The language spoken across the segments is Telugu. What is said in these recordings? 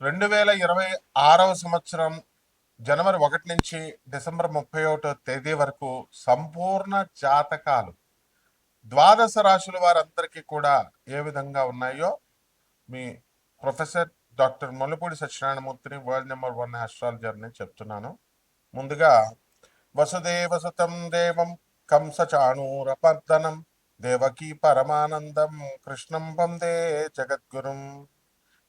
రెండు వేల ఇరవై ఆరవ సంవత్సరం జనవరి ఒకటి నుంచి డిసెంబర్ ముప్పై ఒకటో తేదీ వరకు సంపూర్ణ జాతకాలు. ద్వాదశ రాశుల వారందరికీ కూడా ఏ విధంగా ఉన్నాయో మీ ప్రొఫెసర్ డాక్టర్ మొల్లపూడి సత్యనారాయణమూర్తిని వరల్డ్ నెంబర్ వన్ ఆస్ట్రాలజర్ని చెప్తున్నాను. ముందుగా వసుదేవ సుతం దేవం కంసచాణూరపర్దనం దేవకీ పరమానందం కృష్ణం వందే జగద్గురుం.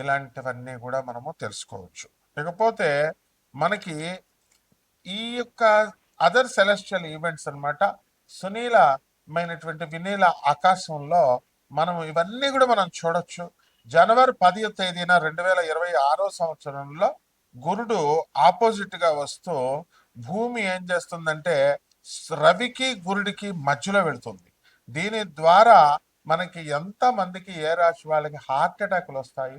ఇలాంటివన్నీ కూడా మనము తెలుసుకోవచ్చు. ఇకపోతే మనకి ఈ యొక్క అదర్ సెలెస్టియల్ ఈవెంట్స్ అనమాట సునీలమైనటువంటి వినీల ఆకాశంలో మనం ఇవన్నీ కూడా మనం చూడొచ్చు. జనవరి పదివ తేదీన రెండు వేల ఇరవై ఆరో సంవత్సరంలో గురుడు ఆపోజిట్గా వస్తూ భూమి ఏం చేస్తుందంటే రవికి గురుడికి మధ్యలో వెళుతుంది. దీని ద్వారా మనకి ఎంతమందికి ఏ రాశి వాళ్ళకి హార్ట్ అటాక్లు వస్తాయి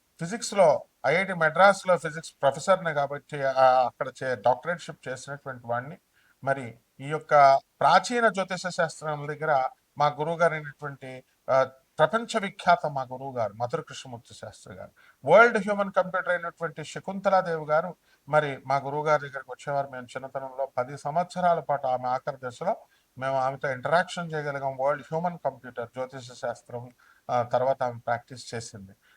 ఫిజిక్స్లో ఐఐటి మెడ్రాస్లో ఫిజిక్స్ ప్రొఫెసర్ని కాబట్టి అక్కడ చే డాక్టరేట్షిప్ చేసినటువంటి వాడిని. మరి ఈ యొక్క ప్రాచీన జ్యోతిష శాస్త్రం దగ్గర మా గురువు గారు అయినటువంటి ప్రపంచ విఖ్యాత మా గురువు గారు మధుర కృష్ణమూర్తి శాస్త్రి గారు. వరల్డ్ హ్యూమన్ కంప్యూటర్ అయినటువంటి శకుంతలాదేవి గారు మరి మా గురువు గారి దగ్గరికి వచ్చేవారు. మేము చిన్నతనంలో పది సంవత్సరాల పాటు ఆమె ఆఖరి దశలో మేము ఆమెతో ఇంటరాక్షన్ చేయగలిగాం. వరల్డ్ హ్యూమన్ కంప్యూటర్ జ్యోతిష శాస్త్రం తర్వాత ఆమె ప్రాక్టీస్ చేసింది.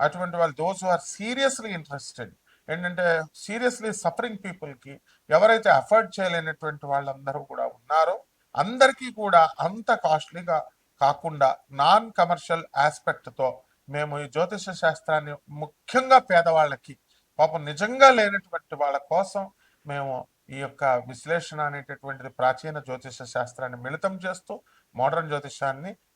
అటువంటి వాళ్ళు దోస్ ఆర్ సీరియస్లీ ఇంట్రెస్టెడ్ ఏంటంటే సీరియస్లీ సఫరింగ్ పీపుల్కి ఎవరైతే అఫోర్డ్ చేయలేనటువంటి వాళ్ళందరూ కూడా ఉన్నారో అందరికీ కూడా అంత కాస్ట్లీగా కాకుండా నాన్ కమర్షియల్ ఆస్పెక్ట్తో మేము ఈ జ్యోతిష శాస్త్రాన్ని ముఖ్యంగా పేదవాళ్ళకి పాపం నిజంగా లేనటువంటి వాళ్ళ కోసం మేము ఈ యొక్క విశ్లేషణ అనేటటువంటిది ప్రాచీన జ్యోతిష శాస్త్రాన్ని మిళితం చేస్తూ మోడర్న్ జ్యోతిషాన్ని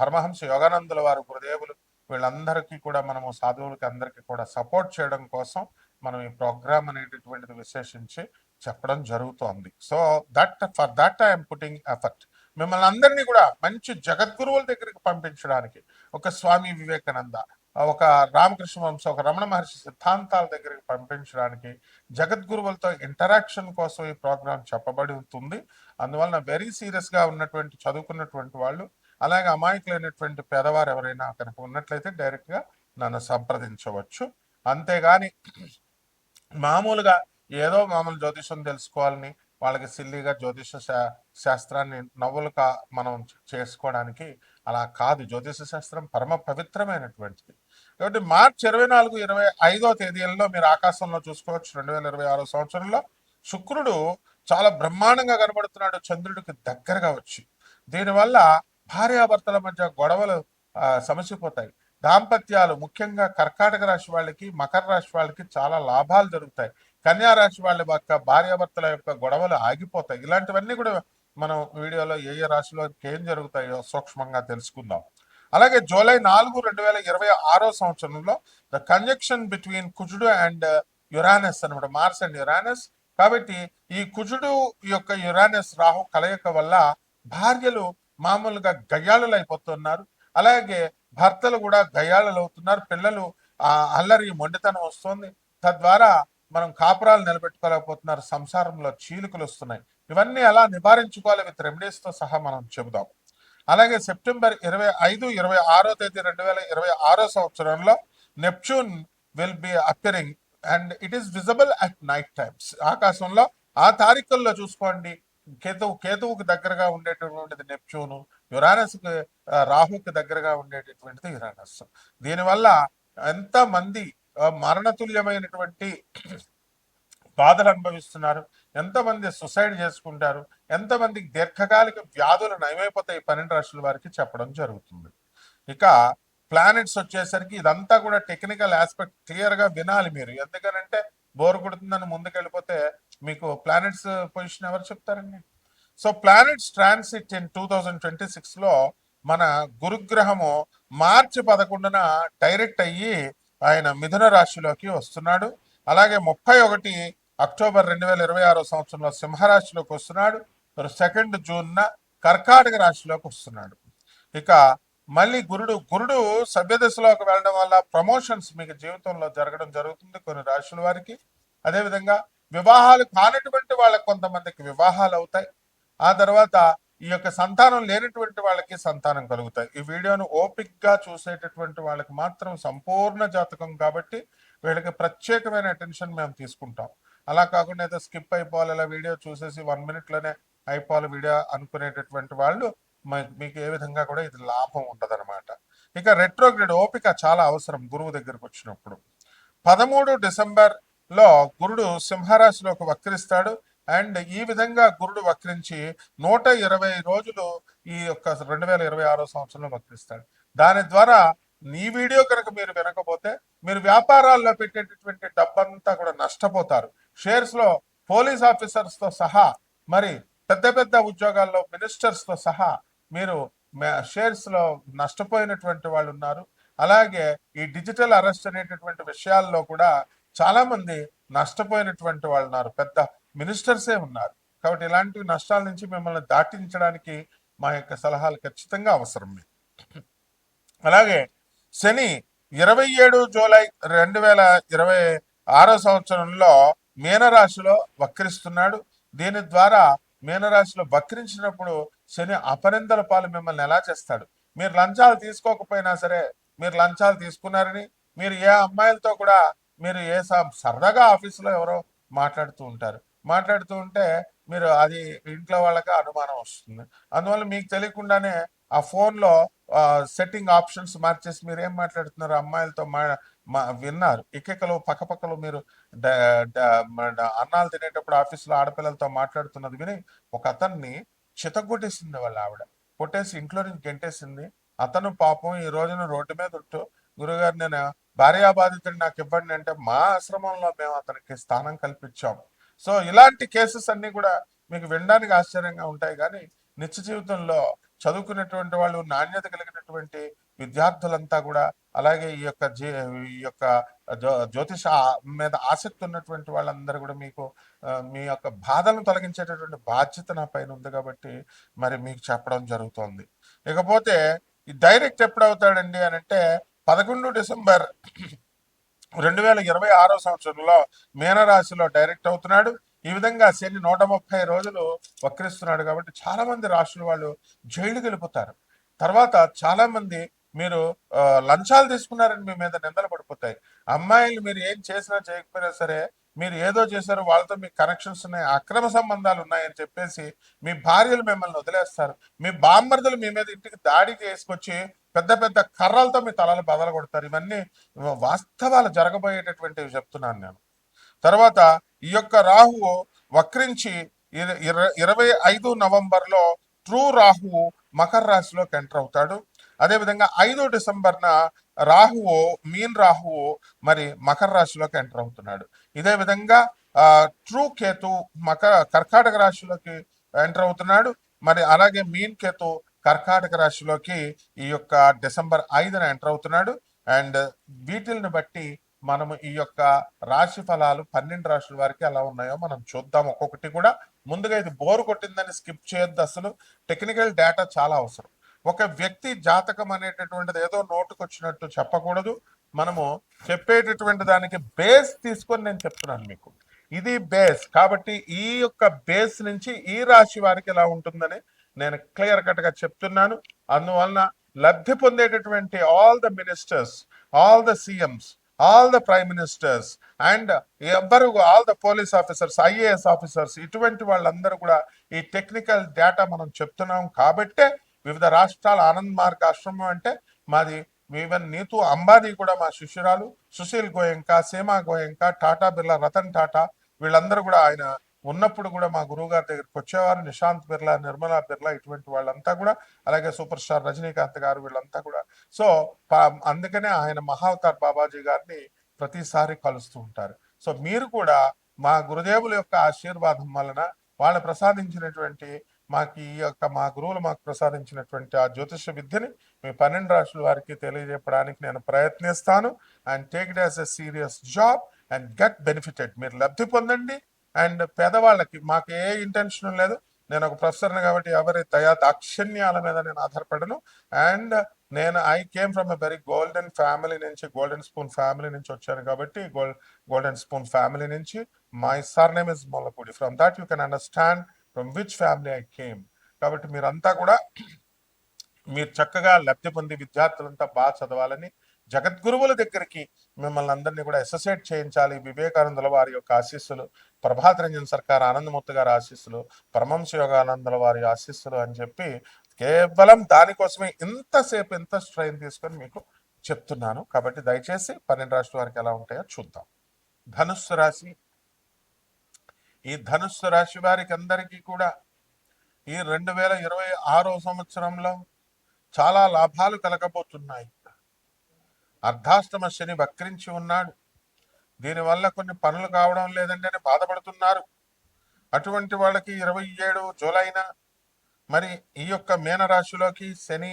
పరమహంస యోగానందుల వారు గురుదేవులు వీళ్ళందరికీ కూడా మనము సాధువులకి అందరికీ కూడా సపోర్ట్ చేయడం కోసం మనం ఈ ప్రోగ్రామ్ అనేటటువంటిది విశేషించి చెప్పడం జరుగుతోంది. So that for that I'm putting effort. మిమ్మల్ని అందరినీ కూడా మంచి జగద్గురువుల దగ్గరికి పంపించడానికి ఒక స్వామి వివేకానంద ఒక రామకృష్ణ వంశ ఒక రమణ మహర్షి సిద్ధాంతాల దగ్గరికి పంపించడానికి జగద్గురువులతో ఇంటరాక్షన్ కోసం ఈ ప్రోగ్రాం చెప్పబడి ఉంటుంది. అందువలన వెరీ సీరియస్గా ఉన్నటువంటి చదువుకున్నటువంటి వాళ్ళు అలాగే అమాయకులైనటువంటి పేదవారు ఎవరైనా కనుక ఉన్నట్లయితే డైరెక్ట్గా నన్ను సంప్రదించవచ్చు. అంతేగాని మామూలుగా ఏదో మామూలు జ్యోతిషం తెలుసుకోవాలని వాళ్ళకి సిల్లీగా జ్యోతిష శా- శాస్త్రాన్ని నవ్వులుగా మనం చేసుకోవడానికి అలా కాదు. జ్యోతిష శాస్త్రం పరమ పవిత్రమైనటువంటిది. కాబట్టి మార్చి ఇరవై నాలుగు ఇరవై ఐదో తేదీలలో మీరు ఆకాశంలో చూసుకోవచ్చు రెండు వేల ఇరవై ఆరో సంవత్సరంలో. శుక్రుడు చాలా బ్రహ్మాండంగా కనబడుతున్నాడు చంద్రుడికి దగ్గరగా వచ్చి. దీనివల్ల భార్యాభర్తల మధ్య గొడవలు సమసిపోతాయి. దాంపత్యాలు ముఖ్యంగా కర్కాటక రాశి వాళ్ళకి మకర రాశి వాళ్ళకి చాలా లాభాలు జరుగుతాయి. కన్యా రాశి వాళ్ళ యొక్క భార్యాభర్తల యొక్క గొడవలు ఆగిపోతాయి. ఇలాంటివన్నీ కూడా మనం వీడియోలో ఏ ఏ రాశిలో ఏం జరుగుతాయో సూక్ష్మంగా తెలుసుకుందాం. అలాగే జూలై నాలుగు రెండు వేల ఇరవై ఆరో సంవత్సరంలో ద కంజక్షన్ బిట్వీన్ కుజుడు అండ్ యురానస్ అనమాట మార్స్ అండ్ యురానస్. కాబట్టి ఈ కుజుడు యొక్క యురానస్ రాహు కలయిక వల్ల భార్యలు మామూలుగా గయ్యాళులు అయిపోతున్నారు అలాగే భర్తలు కూడా గయ్యాళులు అవుతున్నారు పిల్లలు ఆ అల్లరి మొండితనం వస్తుంది. తద్వారా మనం కాపురాలు నిలబెట్టుకోలేకపోతున్నారు. సంసారంలో చీలికలు వస్తున్నాయి. ఇవన్నీ ఎలా నివారించుకోవాలి విత్ రెమెడీస్తో సహా మనం చెబుదాం. అలాగే సెప్టెంబర్ ఇరవై ఐదు ఇరవై ఆరో తేదీ రెండు వేల ఇరవై ఆరో సంవత్సరంలో Neptune will be appearing and it is visible at night times ఆకాశంలో ఆ తారీఖుల్లో చూసుకోండి. కేతువు కేతువుకు దగ్గరగా ఉండేటటువంటిది నెప్ట్యూను యురానస్కి రాహుకి దగ్గరగా ఉండేటటువంటిది యురానస్. దీనివల్ల ఎంతమంది మరణతుల్యమైనటువంటి బాధలు అనుభవిస్తున్నారు ఎంతమంది సుసైడ్ చేసుకుంటారు ఎంతమందికి దీర్ఘకాలిక వ్యాధులు నయమైపోతాయి పన్నెండు రాష్ట్రాల వారికి చెప్పడం జరుగుతుంది. ఇక ప్లానెట్స్ వచ్చేసరికి ఇదంతా కూడా టెక్నికల్ ఆస్పెక్ట్ క్లియర్గా వినాలి మీరు. ఎందుకనంటే బోర్ కొడుతుందని ముందుకెళ్ళిపోతే మీకు ప్లానెట్స్ పొజిషన్ ఎవరు చెప్తారండి? So planets transit in two thousand twenty సిక్స్లో మన గురుగ్రహము మార్చి పదకొండున డైరెక్ట్ అయ్యి ఆయన మిథున రాశిలోకి వస్తున్నాడు. అలాగే ముప్పై ఒకటి అక్టోబర్ రెండు వేల ఇరవై ఆరో సంవత్సరంలో సింహరాశిలోకి వస్తున్నాడు. సెకండ్ జూన్న కర్కాటక రాశిలోకి వస్తున్నాడు. ఇక మళ్ళీ గురుడు గురుడు సభ్యదశలోకి వెళ్ళడం వల్ల ప్రమోషన్స్ మీకు జీవితంలో జరగడం జరుగుతుంది కొన్ని రాశుల వారికి. అదేవిధంగా వివాహాలు కానటువంటి వాళ్ళకి కొంతమందికి వివాహాలు అవుతాయి. ఆ తర్వాత ఈ యొక్క సంతానం లేనటువంటి వాళ్ళకి సంతానం కలుగుతాయి. ఈ వీడియోను ఓపిక్గా చూసేటటువంటి వాళ్ళకి మాత్రం సంపూర్ణ జాతకం కాబట్టి వీళ్ళకి ప్రత్యేకమైన అటెన్షన్ మేము తీసుకుంటాం. అలా కాకుండా ఏదో స్కిప్ అయిపోవాలి ఇలా వీడియో చూసేసి వన్ మినిట్లోనే లోనే అయిపోవాలి వీడియో అనుకునేటటువంటి వాళ్ళు మీకు ఏ విధంగా కూడా ఇది లాభం ఉండదన్నమాట ఇక రెట్రోగ్రేడ్ ఓపిక చాలా అవసరం గురువు దగ్గరకు వచ్చినప్పుడు. పదమూడు డిసెంబర్లో గురుడు సింహరాశిలోకి వక్రిస్తాడు అండ్ ఈ విధంగా గురుడు వక్రించి నూట ఇరవై రోజులు ఈ యొక్క రెండు వేల ఇరవై ఆరో సంవత్సరంలో వక్రిస్తాడు. దాని ద్వారా ఈ వీడియో కనుక మీరు వినకపోతే మీరు వ్యాపారాల్లో పెట్టేటటువంటి డబ్బంతా కూడా నష్టపోతారు. షేర్స్లో పోలీస్ ఆఫీసర్స్తో సహా మరి పెద్ద పెద్ద ఉద్యోగాల్లో మినిస్టర్స్తో సహా మీరు షేర్స్లో నష్టపోయినటువంటి వాళ్ళు ఉన్నారు. అలాగే ఈ డిజిటల్ అరెస్ట్ అనేటటువంటి విషయాల్లో కూడా చాలా మంది నష్టపోయినటువంటి వాళ్ళు ఉన్నారు. పెద్ద మినిస్టర్సే ఉన్నారు. కాబట్టి ఇలాంటి నష్టాల నుంచి మిమ్మల్ని దాటించడానికి మా యొక్క సలహాలు ఖచ్చితంగా అవసరం మీకు. అలాగే శని ఇరవై ఏడు జూలై రెండు వేల ఇరవై ఆరో సంవత్సరంలో మీనరాశిలో వక్రిస్తున్నాడు. దీని ద్వారా మీనరాశిలో వక్రించినప్పుడు శని అపనిందల పాలు మిమ్మల్ని ఎలా చేస్తాడు? మీరు లంచాలు తీసుకోకపోయినా సరే మీరు లంచాలు తీసుకున్నారని మీరు ఏ అమ్మాయిలతో కూడా మీరు ఏ స- సరదాగా ఆఫీసులో ఎవరో మాట్లాడుతూ ఉంటారు. మాట్లాడుతూ ఉంటే మీరు అది ఇంట్లో వాళ్ళకి అనుమానం వస్తుంది. అందువల్ల మీకు తెలియకుండానే ఆ ఫోన్లో సెట్టింగ్ ఆప్షన్స్ మార్చేసి మీరు ఏం మాట్లాడుతున్నారు? అమ్మాయిలతో మా విన్నారు. ఇకెకలు పక్కపక్కలు మీరు అన్నాలు తినేటప్పుడు ఆఫీస్లో ఆడపిల్లలతో మాట్లాడుతున్నది విని ఒక అతన్ని చితగొట్టేసింది వాళ్ళ ఆవిడ. కొట్టేసి ఇంట్లో నుంచి గెంటేసింది. అతను పాపం ఈ రోజున రోడ్డు మీద ఉంటూ గురుగారు నేను భార్యాబాధితుడు నాకు ఇవ్వండి అంటే మా ఆశ్రమంలో మేము అతనికి స్థానం కల్పించాము సో ఇలాంటి కేసెస్ అన్ని కూడా మీకు వినడానికి ఆశ్చర్యంగా ఉంటాయి. కానీ నిత్య జీవితంలో చదువుకునేటువంటి వాళ్ళు నాణ్యత కలిగినటువంటి విద్యార్థులంతా కూడా అలాగే ఈ యొక్క జీ ఈ యొక్క జ్యోతిష మీద ఆసక్తి ఉన్నటువంటి వాళ్ళందరూ కూడా మీకు మీ యొక్క బాధలను తొలగించేటటువంటి బాధ్యత నా పైన ఉంది కాబట్టి మరి మీకు చెప్పడం జరుగుతోంది. ఇకపోతే ఈ డైరెక్ట్ ఎప్పుడు అవుతాడండి అని అంటే పదకొండు డిసెంబర్ రెండు వేల ఇరవై ఆరో సంవత్సరంలో మీనరాశిలో డైరెక్ట్ అవుతున్నాడు. ఈ విధంగా శని నూట ముప్పై రోజులు వక్రిస్తున్నాడు కాబట్టి చాలా మంది రాష్ట్రుల వాళ్ళు జైలుకి వెళ్ళిపోతారు. తర్వాత చాలా మంది మీరు లంచాలు తీసుకున్నారని మీ మీద నిందలు పడిపోతాయి. అమ్మాయిలు మీరు ఏం చేసినా చేయకపోయినా సరే మీరు ఏదో చేశారు వాళ్ళతో మీకు కనెక్షన్స్ ఉన్నాయి అక్రమ సంబంధాలు ఉన్నాయని చెప్పేసి మీ భార్యలు మిమ్మల్ని వదిలేస్తారు. మీ బామ్మర్దులు మీ మీద ఇంటికి దాడి చేసుకొచ్చి పెద్ద పెద్ద కర్రలతో మీ తలలు బదలు కొడతారు. ఇవన్నీ వాస్తవాలు జరగబోయేటటువంటివి చెప్తున్నాను నేను. తర్వాత ఈ యొక్క రాహువు వక్రించి ఇరవై ఐదు నవంబర్లో ట్రూ రాహువు మకర రాశిలోకి ఎంటర్ అవుతాడు. అదేవిధంగా ఐదో డిసెంబర్న రాహువు మీన్ రాహువు మరి మకర రాశిలోకి ఎంటర్ అవుతున్నాడు. ఇదే విధంగా ట్రూ కేతు మకర కర్కాటక రాశిలోకి ఎంటర్ అవుతున్నాడు. మరి అలాగే మీన్ కేతు కర్కాటక రాశిలోకి ఈ యొక్క డిసెంబర్ ఐదున ఎంటర్ అవుతున్నాడు. అండ్ వీటిల్ని బట్టి మనము ఈ యొక్క రాశి ఫలాలు పన్నెండు రాశుల వారికి ఎలా ఉన్నాయో మనం చూద్దాం. ఒక్కొక్కటి కూడా ముందుగా ఇది బోరు కొట్టిందని స్కిప్ చేయొద్దు అసలు. టెక్నికల్ డేటా చాలా అవసరం. ఒక వ్యక్తి జాతకం అనేటటువంటిది ఏదో నోటుకు వచ్చినట్టు చెప్పకూడదు. మనము చెప్పేటటువంటి దానికి బేస్ తీసుకొని నేను చెప్తున్నాను మీకు. ఇది బేస్ కాబట్టి ఈ యొక్క బేస్ నుంచి ఈ రాశి వారికి ఎలా ఉంటుందని నేను క్లియర్ కట్గా చెప్తున్నాను. అందువలన లబ్ధి పొందేటటువంటి all the ministers all the CMs all the prime ministers and ఎవ్వరు all the police officers IAS officers ఇటువంటి వాళ్ళందరూ కూడా ఈ టెక్నికల్ డేటా మనం చెప్తున్నాం కాబట్టే వివిధ రాష్ట్రాల ఆనంద్ మార్గ్ ఆశ్రమం అంటే మాది ఈవెన్ నీతూ అంబానీ కూడా మా శిష్యురాలు సుశీల్ గోయంక సీమా గోయంక టాటా బిర్లా రతన్ టాటా వీళ్ళందరూ కూడా ఆయన ఉన్నప్పుడు కూడా మా గురువు గారి దగ్గరికి వచ్చేవారు. నిశాంత్ బిర్లా నిర్మలా బిర్లా ఇటువంటి వాళ్ళంతా కూడా అలాగే సూపర్ స్టార్ రజనీకాంత్ గారు వీళ్ళంతా కూడా. సో పా- అందుకనే ఆయన మహావతార్ బాబాజీ గారిని ప్రతిసారి కలుస్తూ ఉంటారు. సో మీరు కూడా మా గురుదేవుల యొక్క ఆశీర్వాదం వలన వాళ్ళు ప్రసాదించినటువంటి మాకు ఈ యొక్క మా గురువులు మాకు ప్రసాదించినటువంటి ఆ జ్యోతిష విద్యని మీ పన్నెండు రాష్ట్రాల వారికి తెలియజెప్పడానికి నేను ప్రయత్నిస్తాను. And take it as a serious job and get benefited మీరు లబ్ధి పొందండి. అండ్ పేదవాళ్ళకి మాకు ఏ ఇంటెన్షన్ లేదు. నేను ఒక ప్రొఫెసర్ని కాబట్టి ఎవరి దయా దాక్షిణ్యాల మీద నేను ఆధారపడను. అండ్ నేను I came from a very golden family నుంచి గోల్డెన్ స్పూన్ ఫ్యామిలీ నుంచి వచ్చాను కాబట్టి గోల్డ్ గోల్డెన్ స్పూన్ ఫ్యామిలీ నుంచి. My surname is Mollapudi from that you can understand from which family I came కాబట్టి మీరంతా కూడా మీరు చక్కగా లబ్ధి పొంది విద్యార్థులంతా బాగా చదవాలని జగద్గురువుల దగ్గరికి మిమ్మల్ని అందరినీ కూడా అసోసియేట్ చేయించాలి. వివేకానందుల వారి యొక్క ఆశీస్సులు ప్రభాత్ రంజన్ సర్కార్ ఆనందమూర్తి గారి ఆశీస్సులు పరమంశ యోగానందుల వారి ఆశీస్సులు అని చెప్పి కేవలం దానికోసమే ఇంతసేపు ఎంత స్ట్రైన్ తీసుకొని మీకు చెప్తున్నాను. కాబట్టి దయచేసి పన్నెండు రాష్ట్ర వారికి ఎలా ఉంటాయో చూద్దాం. ధనుస్సు రాశి ఈ ధనుస్సు రాశి వారికి అందరికీ కూడా ఈ రెండు వేల ఇరవై ఆరో సంవత్సరంలో చాలా లాభాలు కలగబోతున్నాయి. అర్ధాష్టమ శని వక్రించి ఉన్నాడు. దీనివల్ల కొన్ని పనులు కావడం లేదండి అని బాధపడుతున్నారు. అటువంటి వాళ్ళకి ఇరవై ఏడు జూలైన మరి ఈ యొక్క మీనరాశిలోకి శని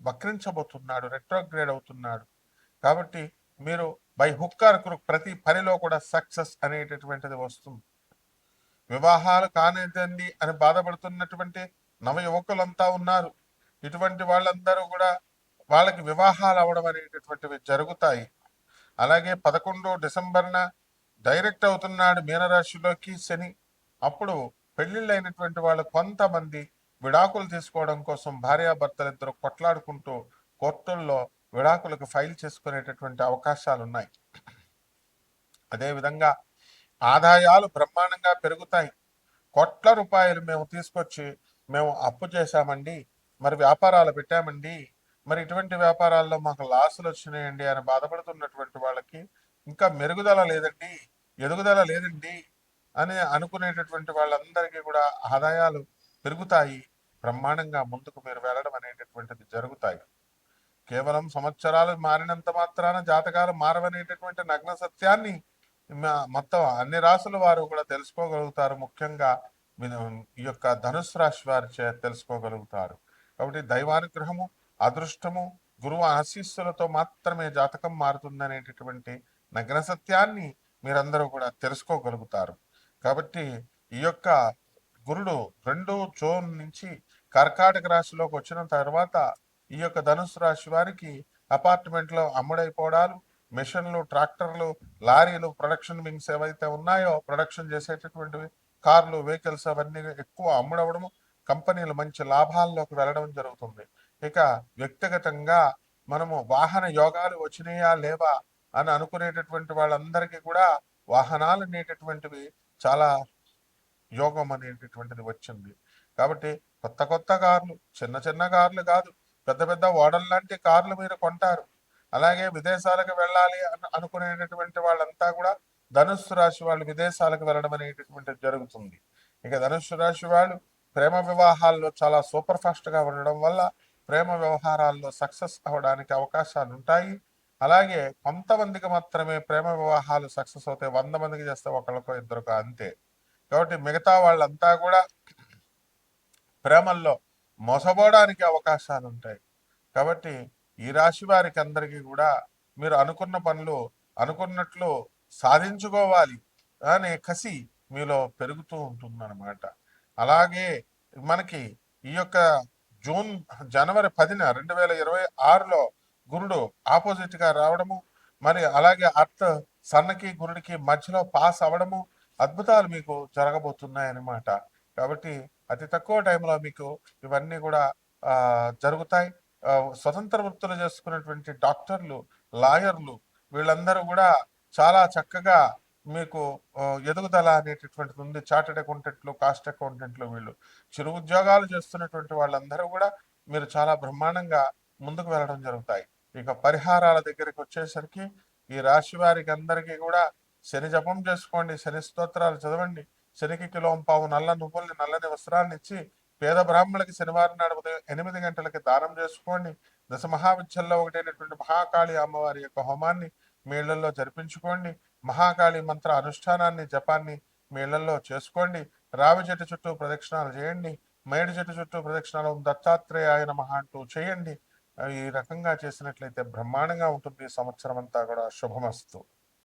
వక్రించబోతున్నాడు రెట్రోగ్రేడ్ అవుతున్నాడు. కాబట్టి మీరు బై హుక్కర్ ప్రతి పనిలో కూడా సక్సెస్ అనేటటువంటిది వస్తుంది. వివాహాలు కానిదండి అని బాధపడుతున్నటువంటి నవ యువకులంతా ఉన్నారు. ఇటువంటి వాళ్ళందరూ కూడా వాళ్ళకి వివాహాలు అవడం అనేటటువంటివి జరుగుతాయి. అలాగే పదకొండు డిసెంబర్న డైరెక్ట్ అవుతున్నాడు మీనరాశిలోకి శని. అప్పుడు పెళ్ళిళ్ళైనటువంటి వాళ్ళు కొంతమంది విడాకులు తీసుకోవడం కోసం భార్యాభర్తలిద్దరూ కొట్లాడుకుంటూ కోర్టుల్లో విడాకులకు ఫైల్ చేసుకునేటటువంటి అవకాశాలు ఉన్నాయి అదేవిధంగా ఆదాయాలు బ్రహ్మాండంగా పెరుగుతాయి. కోట్ల రూపాయలు మేము తీసుకొచ్చి మేము అప్పు చేశామండి. మరి వ్యాపారాలు పెట్టామండి. మరి ఇటువంటి వ్యాపారాల్లో మాకు లాసులు వచ్చినాయండి అని బాధపడుతున్నటువంటి వాళ్ళకి ఇంకా మెరుగుదల లేదండి. ఎదుగుదల లేదండి అని అనుకునేటటువంటి వాళ్ళందరికీ కూడా ఆదాయాలు పెరుగుతాయి. బ్రహ్మాండంగా ముందుకు మీరు వెళ్ళడం అనేటటువంటిది జరుగుతాయి. కేవలం సంవత్సరాలు మారినంత మాత్రాన జాతకాలు మారవనేటటువంటి నగ్న సత్యాన్ని మొత్తం అన్ని రాసుల వారు కూడా తెలుసుకోగలుగుతారు ముఖ్యంగా ఈ యొక్క ధనుసు రాశి వారి చే తెలుసుకోగలుగుతారు. కాబట్టి దైవానుగ్రహము అదృష్టము గురువు ఆశీస్సులతో మాత్రమే జాతకం మారుతుందనేటటువంటి నగ్న సత్యాన్ని మీరందరూ కూడా తెలుసుకోగలుగుతారు. కాబట్టి ఈ యొక్క గురుడు రెండు జోన్ నుంచి కర్కాటక రాశిలోకి వచ్చిన తర్వాత ఈ యొక్క ధనుసు రాశి వారికి అపార్ట్మెంట్లో అమ్ముడైపోవడాలు మిషన్లు ట్రాక్టర్లు లారీలు ప్రొడక్షన్ వింగ్స్ ఏవైతే ఉన్నాయో ప్రొడక్షన్ చేసేటటువంటివి కార్లు వెహికల్స్ అవన్నీ ఎక్కువ అమ్ముడవడము కంపెనీలు మంచి లాభాల్లోకి వెళ్ళడం జరుగుతుంది. ఇక వ్యక్తిగతంగా మనము వాహన యోగాలు వచ్చినాయా లేవా అని అనుకునేటటువంటి వాళ్ళందరికీ కూడా వాహనాలు అనేటటువంటివి చాలా యోగం అనేటటువంటిది వచ్చింది. కాబట్టి కొత్త కొత్త కార్లు చిన్న చిన్న కార్లు కాదు పెద్ద పెద్ద ఓడల్ లాంటి కార్లు మీరు కొంటారు. అలాగే విదేశాలకు వెళ్ళాలి అని అనుకునేటటువంటి వాళ్ళంతా కూడా ధనుస్సు రాశి వాళ్ళు విదేశాలకు వెళ్ళడం అనేటటువంటి జరుగుతుంది. ఇక ధనుస్సు రాశి వాళ్ళు ప్రేమ వివాహాల్లో చాలా సూపర్ ఫాస్ట్గా ఉండడం వల్ల ప్రేమ వ్యవహారాల్లో సక్సెస్ అవ్వడానికి అవకాశాలు ఉంటాయి అలాగే కొంతమందికి మాత్రమే ప్రేమ వివాహాలు సక్సెస్ అవుతాయి. వంద మందికి చేస్తే ఒకళ్ళకో ఇద్దరికో అంతే. కాబట్టి మిగతా వాళ్ళంతా కూడా ప్రేమల్లో మోసపోవడానికి అవకాశాలు ఉంటాయి కాబట్టి ఈ రాశి వారికి అందరికీ కూడా మీరు అనుకున్న పనులు అనుకున్నట్లు సాధించుకోవాలి అనే కసి మీలో పెరుగుతూ ఉంటుందన్నమాట. అలాగే మనకి ఈ యొక్క జూన్ జనవరి పదిన రెండు వేల ఇరవై ఆరులో గురుడు ఆపోజిట్గా రావడము మరి అలాగే అర్త్ సన్నకి గురుడికి మధ్యలో పాస్ అవ్వడము అద్భుతాలు మీకు జరగబోతున్నాయి అన్నమాట కాబట్టి అతి తక్కువ టైంలో మీకు ఇవన్నీ కూడా జరుగుతాయి. స్వతంత్ర వృత్తులు చేసుకున్నటువంటి డాక్టర్లు లాయర్లు వీళ్ళందరూ కూడా చాలా చక్కగా మీకు ఎదుగుదల అనేటటువంటిది ఉంది. చార్టెడ్ అకౌంటెంట్లు కాస్ట్ అకౌంటెంట్లు వీళ్ళు. చిరు ఉద్యోగాలు చేస్తున్నటువంటి వాళ్ళందరూ కూడా మీరు చాలా బ్రహ్మాండంగా ముందుకు వెళ్ళడం జరుగుతాయి. ఇక పరిహారాల దగ్గరికి వచ్చేసరికి ఈ రాశి వారికి అందరికీ కూడా శని జపం చేసుకోండి శని స్తోత్రాలు చదవండి. శనికి కిలోం పావు నల్ల నువ్వుల్ని నల్లని వస్త్రాన్ని ఇచ్చి పేద బ్రాహ్మణులకి శనివారం నాడు ఉదయం ఎనిమిది గంటలకి దానం చేసుకోండి. దశ మహావిద్యల్లో ఒకటైనటువంటి మహాకాళి అమ్మవారి యొక్క హోమాన్ని మేళ్ళలో జరిపించుకోండి. మహాకాళి మంత్ర అనుష్ఠానాన్ని జపాన్ని మేళ్ళలో చేసుకోండి. రావి చెట్టు చుట్టూ ప్రదక్షిణాలు చేయండి. మేడి చెట్టు చుట్టూ ప్రదక్షిణాలు దత్తాత్రేయ నమః అంటూ చేయండి. ఈ రకంగా చేసినట్లయితే బ్రహ్మాండంగా ఉంటుంది. సంవత్సరం అంతా కూడా శుభమస్తు.